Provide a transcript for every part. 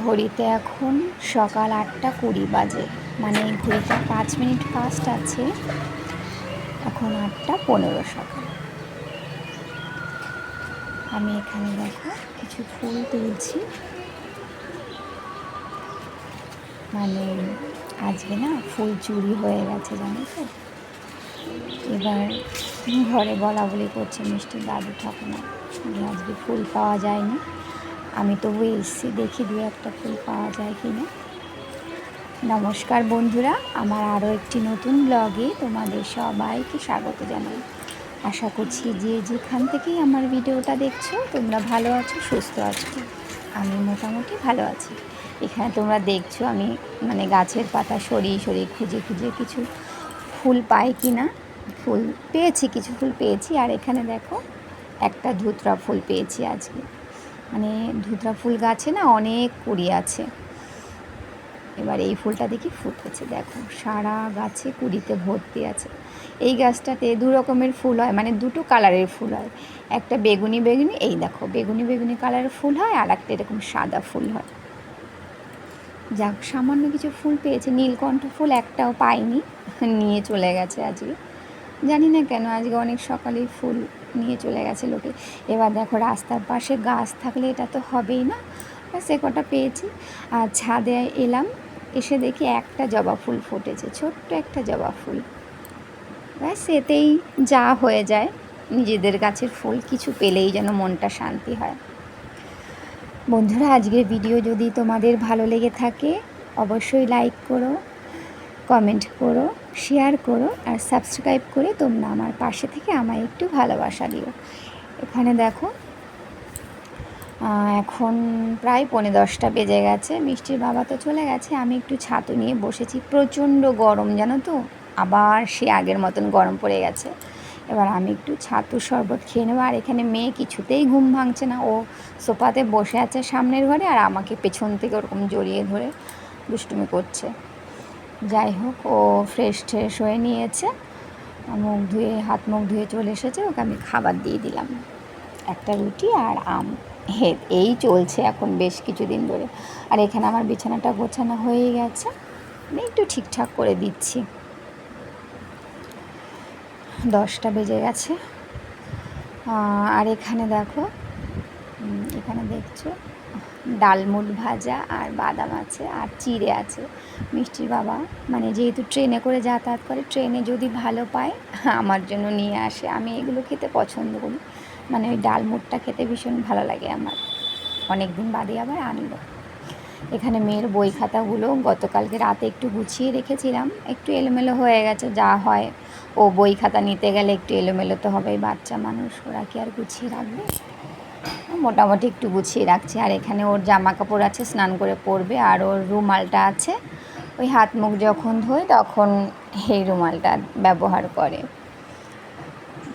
ঘড়িতে এখন সকাল আটটা কুড়ি বাজে মানে ঘড়িটা পাঁচ মিনিট ফাস্ট আছে, এখন আটটা পনেরো সকাল। আমি এখানে দেখো কিছু ফুল তুলছি। মানে আজকে না ফুল চুরি হয়ে গেছে, জানো তো? এবার ঘরে বলা বলি করছে মিষ্টির দাদু ঠাকুমা আজকে ফুল পাওয়া যায়নি। আমি তবু এসছি দেখি দু একটা ফুল পাওয়া যায় কি না নমস্কার বন্ধুরা, আমার আরও একটি নতুন ব্লগে তোমাদের সবাইকে স্বাগত জানাই। আশা করছি যে যেখান থেকেই আমার ভিডিওটা দেখছ, তোমরা ভালো আছো, সুস্থ আছো। আমি মোটামুটি ভালো আছি। এখানে তোমরা দেখছ আমি মানে গাছের পাতা সরিয়ে সরিয়ে খুঁজে খুঁজে কিছু ফুল পাই কি না ফুল পেয়েছি, কিছু ফুল পেয়েছি। আর এখানে দেখো একটা ধুতরা ফুল পেয়েছি আজকে। মানে ধুতরা ফুল গাছে না অনেক কুড়ি আছে। এবার এই ফুলটা দেখি ফুটেছে, দেখো। সারা গাছে কুড়িতে ভর্তি আছে। এই গাছটাতে দু রকমের ফুল হয় মানে দুটো কালারের ফুল হয়। একটা বেগুনি বেগুনি, এই দেখো, বেগুনি বেগুনি কালারের ফুল হয়, আর একটা এরকম সাদা ফুল হয়। যাক, সামান্য কিছু ফুল পেয়েছে। নীলকণ্ঠ ফুল একটাও পাইনি, নিয়ে চলে গেছে আজকে। জানি না কেন, আজকে অনেক সকালেই ফুল নিয়ে চলে গেছে লোকে। এবার দেখো রাস্তার পাশে গাছ থাকলে এটা তো হবেই না। সে কটা পেয়েছি। আর ছাদে এলাম, এসে দেখি একটা জবা ফুল ফুটেছে, ছোট্ট একটা জবা ফুল। ব্যাস, এতেই যা হয়ে যায়। নিজেদের গাছের ফুল কিছু পেলেই যেন মনটা শান্তি হয়। বন্ধুরা, আজকের ভিডিও যদি তোমাদের ভালো লেগে থাকে, অবশ্যই লাইক করো। কমেন্ট করো, শেয়ার করো আর সাবস্ক্রাইব করে তোমরা আমার পাশে থেকে আমায় একটু ভালোবাসা দিও। এখানে দেখো এখন প্রায় পৌনে দশটা বেজে গেছে, মিষ্টির বাবা তো চলে গেছে, আমি একটু ছাতু নিয়ে বসেছি, প্রচণ্ড গরম, জানো তো? আবার সে আগের মতন গরম পড়ে গেছে। এবার আমি একটু ছাতু শরবত খেয়ে নেব, আর এখানে মেয়ে কিছুতেই ঘুম ভাঙছে না, ও সোফাতে বসে আছে সামনের ঘরে আর আমাকে পেছন থেকে ওরকম জড়িয়ে ধরে দুষ্টুমি করছে। যাই হোক ও ফ্রেশ ট্রেশ হয়ে নিয়েছে। মুখ ধুয়ে, হাত মুখ ধুয়ে চলে এসেছে। ওকে আমি খাবার দিয়ে দিলাম। একটা রুটি আর আম। হে, এই চলছে এখন বেশ কিছুদিন ধরে। আর এখানে আমার বিছানাটা গোছানো হয়ে গেছে। আমি একটু ঠিকঠাক করে দিচ্ছি। দশটা বেজে গেছে। আর এখানে দেখো এখানে দেখছ ডালমুট ভাজা আর বাদাম আছে আর চিড়ে আছে। মিষ্টির বাবা মানে যেহেতু ট্রেনে করে যাতায়াত করে, ট্রেনে যদি ভালো পায়, আমার জন্য নিয়ে আসে। আমি এগুলো খেতে পছন্দ করি। মানে ওই ডালমুটটা খেতে ভীষণ ভালো লাগে আমার। অনেক দিন বাদে আবার আনলো। এখানে মেয়ের বই খাতাগুলো গতকালকে রাতে একটু গুছিয়ে রেখেছিলাম। একটু এলোমেলো হয়ে গেছে, যা হয়। ও বই খাতা নিতে গেলে একটু এলোমেলো তো হবেই, বাচ্চা মানুষ, ওরা কি আর গুছিয়ে রাখবে? মোটামুটি একটু গুছিয়ে রাখছি। আর এখানে ওর জামা কাপড় আছে, স্নান করে পরবে। আর ওর রুমালটা আছে। ওই হাত মুখ যখন ধোয়, তখন এই রুমালটা ব্যবহার করে।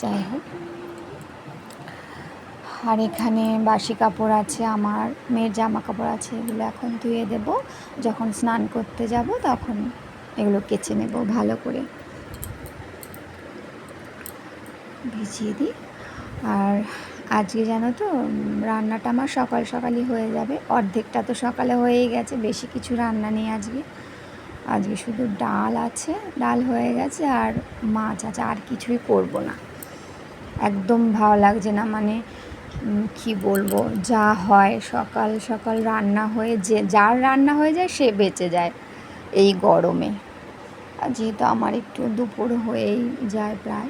যাই হোক। আর এখানে বাসি কাপড় আছে আমার। মেয়ের জামা কাপড় আছে, এগুলো এখন ধুয়ে দেব। যখন স্নান করতে যাব, তখন এগুলো কেচে নেব ভালো করে। ভিজিয়ে দিই। আর আজকে জানো তো রান্নাটা আমার সকাল সকালই হয়ে যাবে। অর্ধেকটা তো সকালে হয়েই গেছে, বেশি কিছু রান্না নেই আজকে। আজকে শুধু ডাল আছে, ডাল হয়ে গেছে আর মাছ আছে, আর কিছুই করব না। একদম ভালো লাগছে না মানে কি বলব, যা হয় সকাল সকাল রান্না হয়ে যে, যার রান্না হয়ে যায় সে বেঁচে যায় এই গরমে। যেহেতু আমার একটু দুপুর হয়েই যায় প্রায়।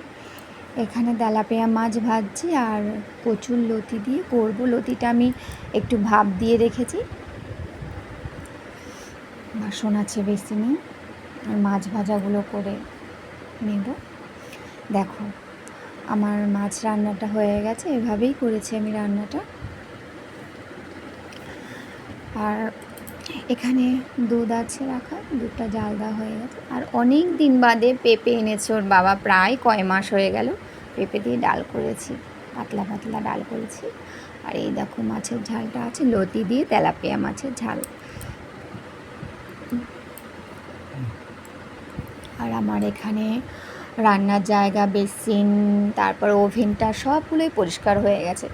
এখানে তেলাপিয়া মাছ ভাজছি আর প্রচুর লতি দিয়ে করব। লতিটা আমি একটু ভাপ দিয়ে রেখেছি। বাসন আছে বেশি নেই আর মাছ ভাজাগুলো করে নেব। দেখো, আমার মাছ রান্নাটা হয়ে গেছে, এভাবেই করেছি আমি রান্নাটা। আর এখানে দুধ আছে রাখা, দুধটা জাল দেওয়া হয়ে গেছে। আর অনেক দিন বাদে পেঁপে এনেছে ওর বাবা, প্রায় কয় মাস হয়ে গেল। পেঁপে দিয়ে ডাল করেছি, পাতলা পাতলা ডাল করেছি। আর এই দেখো মাছের ঝালটা আছে, লতি দিয়ে তেলাপিয়া মাছের ঝাল। আর আমার এখানে রান্নার জায়গা, বেসিন, তারপর ওভেনটা সবগুলোই পরিষ্কার হয়ে গেছে।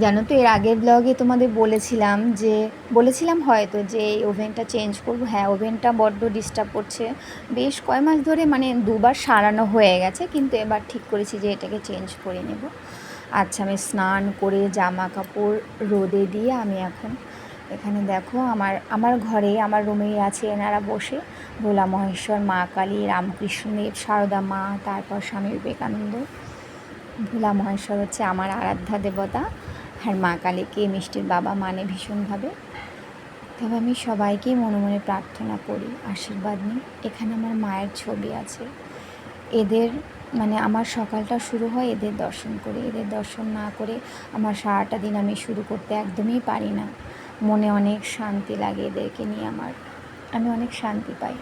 জানো তো, এর আগের ব্লগে তোমাদের বলেছিলাম যে, বলেছিলাম হয়তো যে, এই ওভেনটা চেঞ্জ করব। হ্যাঁ ওভেনটা বড্ড ডিস্টার্ব করছে। বেশ কয় মাস ধরে মানে দুবার সারানো হয়ে গেছে, কিন্তু এবার ঠিক করেছি যে, এটাকে চেঞ্জ করে নেব। আচ্ছা আমি স্নান করে জামা কাপড় রোদে দিয়ে আমি এখন এখানে দেখো আমার আমার ঘরে, আমার রুমেই আছে এনারা বসে। ভোলা মহেশ্বর, মা কালী রামকৃষ্ণদেব সারদা মা, তারপর স্বামী বিবেকানন্দ। ভোলা মহেশ্বর হচ্ছে আমার আরাধ্যা দেবতা। আর মা কালীকে মিষ্টির বাবা মানে ভীষণভাবে। তবে আমি সবাইকেই মনে মনে প্রার্থনা করি, আশীর্বাদ নিই। এখানে আমার মায়ের ছবি আছে। এদের মানে আমার সকালটা শুরু হয় এদের দর্শন করে। এদের দর্শন না করে আমার সারাটা দিন আমি শুরু করতে একদমই পারি না। মনে অনেক শান্তি লাগে এদেরকে নিয়ে আমার। আমি অনেক শান্তি পাই।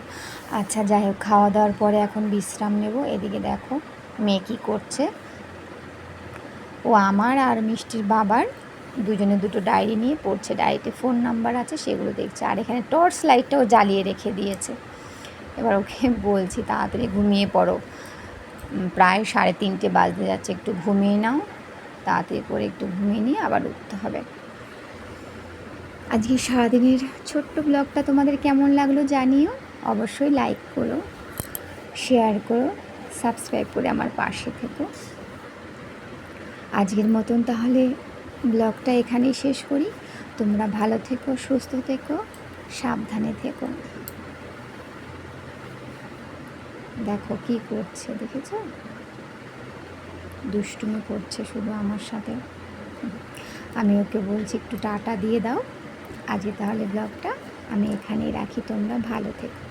আচ্ছা যাই হোক, খাওয়া দাওয়ার পরে এখন বিশ্রাম নেব। এদিকে দেখো, মেয়ে কী করছে। ও আমার আর মিষ্টির বাবার দুজনে দুটো ডায়েরি নিয়ে পড়ছে। ডায়েরিতে ফোন নাম্বার আছে, সেগুলো দেখছে। আর এখানে টর্চ লাইটটাও জ্বালিয়ে রেখে দিয়েছে। এবার ওকে বলছি, তাড়াতাড়ি ঘুমিয়ে পড়ো। প্রায় সাড়ে তিনটে বাজতে যাচ্ছে, একটু ঘুমিয়ে নাও। তাড়াতাড়ি করে একটু ঘুমিয়ে নিয়ে আবার উঠতে হবে। আজকে সারাদিনের ছোট্ট ব্লগটা তোমাদের কেমন লাগল জানিও। অবশ্যই লাইক করো শেয়ার করো সাবস্ক্রাইব করে আমার পাশে থেকো। আজকের মতন তাহলে ব্লগটা এখানেই শেষ করি। তোমরা ভালো থেকো, সুস্থ থেকো, সাবধানে থেকো। দেখো কি করছে, দেখেছ? দুষ্টুমি করছে শুধু আমার সাথে। আমি ওকে বলছি, একটু টাটা দিয়ে দাও। আজকে তাহলে ব্লগটা আমি এখানেই রাখি। তোমরা ভালো থেকো।